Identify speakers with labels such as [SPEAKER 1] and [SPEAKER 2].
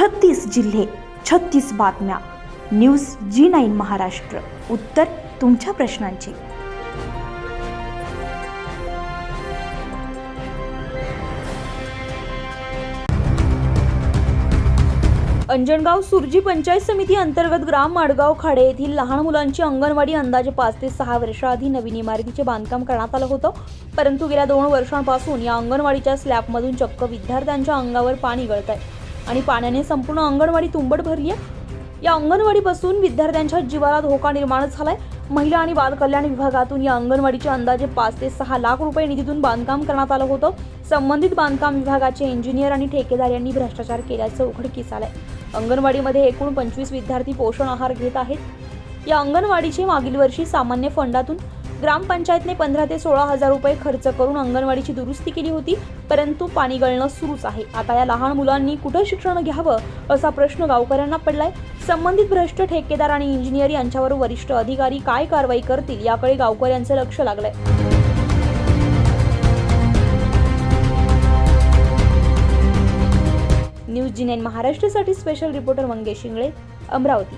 [SPEAKER 1] छत्तीस जिल्हे छत्तीस बातम्या. News G nine Maharashtra. उत्तर तुमच्या प्रश्नांची. अंजणगाव सुरजी पंचायत समिती अंतर्गत ग्राम माडगाव खाडे येथील लहान मुलांची अंगणवाडी अंदाजे पाच ते सहा वर्षाआधी नवीन इमारतीचे बांधकाम करण्यात आलं होतं. परंतु गेल्या दोन वर्षांपासून या अंगणवाडीच्या स्लॅबमधून चक्क विद्यार्थ्यांच्या अंगावर पाणी गळत आहे आणि पाण्याने संपूर्ण अंगणवाडी तुंबड भरली आहे. या अंगणवाडीपासून विद्यार्थ्यांच्या जीवाला धोका निर्माण झालाय. महिला आणि बाल कल्याण विभागातून या अंगणवाडीच्या अंदाजे पाच ते सहा लाख रुपये निधीतून बांधकाम करण्यात आलं होतं. संबंधित बांधकाम विभागाचे इंजिनियर आणि ठेकेदार यांनी भ्रष्टाचार केल्याचं उघडकीस आलंय. अंगणवाडीमध्ये एकूण पंचवीस विद्यार्थी पोषण आहार घेत आहेत. या अंगणवाडीचे मागील वर्षी सामान्य फंडातून ग्रामपंचायतने पंधरा ते सोळा हजार रुपये खर्च करून अंगणवाडीची दुरुस्ती केली होती परंतु पाणी गळणं सुरूच आहे. आता या लहान मुलांनी कुठं शिक्षण घ्यावं असा प्रश्न गावकऱ्यांना पडलाय. संबंधित भ्रष्ट ठेकेदार आणि इंजिनियर यांच्यावर वरिष्ठ अधिकारी काय कारवाई करतील याकडे गावकऱ्यांचं लक्ष लागलंय. न्यूज जी नाईन महाराष्ट्रासाठी स्पेशल रिपोर्टर मंगेश शिंगळे अमरावती.